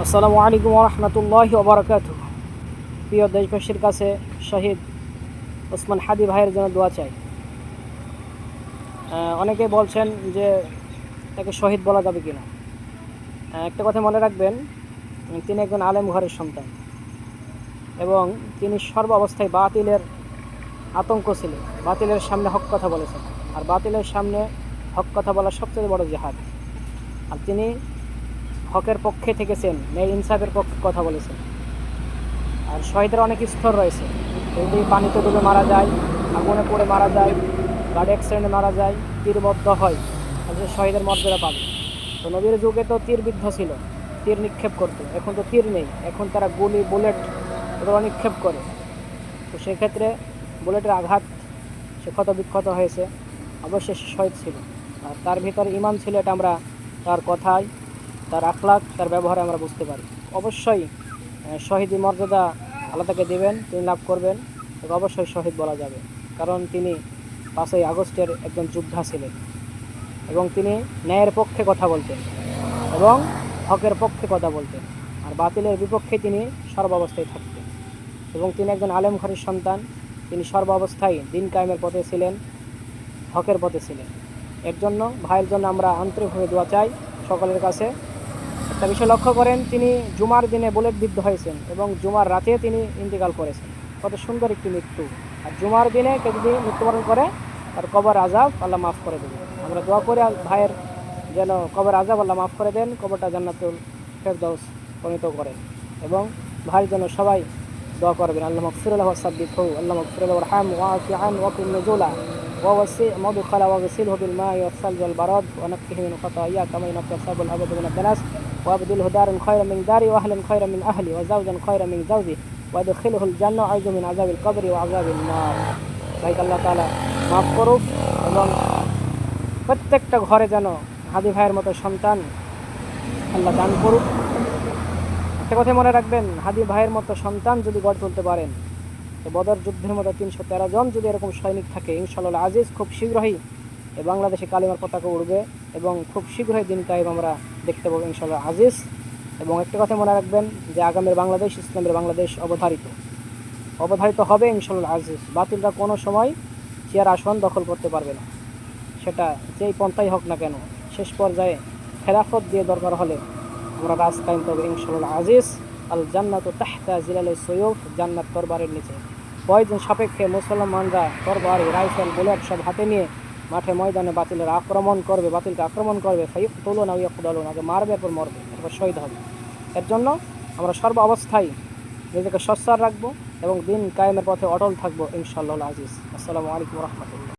আসসালামু আলাইকুম রহমতুল্লাহ ওবরাকাত প্রিয় দেশবাসীর কাছে শহীদ ওসমান হাদি ভাইয়ের জন্য দোয়া চাই। অনেকে বলছেন যে তাকে শহীদ বলা যাবে কিনা। আহ, একটা কথা মনে রাখবেন তিনি একজন আলেম ঘরের সন্তান এবং তিনি সর্ব অবস্থায় বাতিলের আতঙ্ক ছিলেন। বাতিলের সামনে হক কথা বলেছেন। আর বাতিলের সামনে হক কথা বলা সবচেয়ে বড় জেহাদ। আর তিনি হকের পক্ষে থেকেছেন ন্যায় ইনসাফের পক্ষে কথা বলেছেন। আর শহীদের অনেক স্তর রয়েছে। যদি পানিতে ডুবে মারা যায়, আগুনে পড়ে মারা যায়, গাড়ি অ্যাক্সিডেন্টে মারা যায় তীরবদ্ধ হয় তাহলে শহীদের মর্যাদা পাবে। তো নবীর যুগে তো তীর বিদ্ধ ছিল, তীর নিক্ষেপ করতো। এখন তো তীর নেই, এখন তারা গুলি, বুলেট এগুলো নিক্ষেপ করে। তো সেক্ষেত্রে বুলেটের আঘাত সে ক্ষত বিক্ষত হয়েছে অবশ্যই শহীদ ছিল। আর তার ভিতরে ইমান ছিল এটা আমরা তার কথায় তার আখলাক তার ব্যবহারে আমরা বুঝতে পারি। অবশ্যই শহীদি মর্যাদা আল্লাহ তাকে দেবেন, তিনি লাভ করবেন অবশ্যই শহীদ বলা যাবে। কারণ তিনি পাঁচই আগস্টের একজন যোদ্ধা ছিলেন এবং তিনি ন্যায়ের পক্ষে কথা বলতেন এবং হকের পক্ষে কথা বলতেন। আর বাতিলের বিপক্ষে তিনি সর্বাবস্থায় থাকতেন এবং তিনি একজন আলেম ঘরের সন্তান। তিনি সর্বাবস্থায় দিন কায়েমের পথে ছিলেন, হকের পথে ছিলেন। এর জন্য, ভাইয়ের জন্য আমরা আন্তরিকভাবে দোয়া চাই সকলের কাছে। একটা বিষয় লক্ষ্য করেন, তিনি জুমার দিনে বুলেটবিদ্ধ হয়েছেন এবং জুমার রাতে তিনি ইন্তিকাল করেছেন। কত সুন্দর একটি মৃত্যু। আর জুমার দিনে কেউ যদি মৃত্যুবরণ করে, তার কবর আজাব আল্লাহ মাফ করে দেবে আমরা দোয়া করে ভাইয়ের যেন কবর আজাব আল্লাহ মাফ করে দেন, কবরটা জান্নাতুল ফেরদৌস প্রণীত করেন এবং ভাইয়ের যেন সবাই দোয়া করবেন। আল্লাহ মকসুরুল্লাহ সাব্বিক হু আল্লাহ মকসুরুল্লাহ হাম ওয়াফি ওয়াকুল নজুলা। مدخل واغسله بالماء والثلج والبرد ونقه من خطايا كما ينقى الثوب الابيض من الدنس وابدله دارا خيرا من داري واهلا خيرا من اهلي وزوجا خيرا من زوجي وادخله الجنه اعوذ من عذاب القبر وعذاب النار তাই আল্লাহ তাআলা মাফ করুক এবং প্রত্যেকটা ঘরে যেন হাদি ভাইয়ের মতো সন্তান আল্লাহ দান করুক একটা কথা মনে রাখবেন হাদি ভাইয়ের মতো সন্তান যদি গড়ে তুলতে পারেন তো বদর যুদ্ধের মতো তিনশো তেরো জন যদি এরকম সৈনিক থাকে ইনশাল্লাহ আজিজ খুব শীঘ্রই বাংলাদেশে কালিমার পতাকা উড়বে এবং খুব শীঘ্রই দিন কায়েম আমরা দেখতে পাবো ইনশাল্লাহ আজিজ। এবং একটা কথা মনে রাখবেন যে আগামীর বাংলাদেশ, ইসলামের বাংলাদেশ অবধারিত। অবধারিত হবে ইনশাল্লাহ আজিজ। বাতিলরা কোনো সময় চেয়ার আসন দখল করতে পারবে না। সেটা যেই পন্থাই হোক না কেন, শেষ পর্যায়ে খেলাফত দিয়ে দরকার হলে আমরা রাজ কায়েম করব ইনশাল্লাহ আজিজ। আল জান্নাত তাহতা জিলাল সৈয়ফ জান্নাত তরবারের নিচে। প্রয়োজন সাপেক্ষে মুসলমানরা তরবারি, রাইফেল, বুলেট সব হাতে নিয়ে মাঠে ময়দানে বাতিলের আক্রমণ করবে, বাতিলকে আক্রমণ করবে। ফাইক তুলুন আউ ইয়াকুদালুন আগে মারবে, এরপর মরবে, এরপর শহীদ হবে। এর জন্য আমরা সর্ব অবস্থায় নিজেকে সচ্ছার রাখব এবং দিন কায়েমের পথে অটল থাকব ইনশাল্লাহ আজিজ। আসসালামু আলাইকুম রহমতুল্লাহ।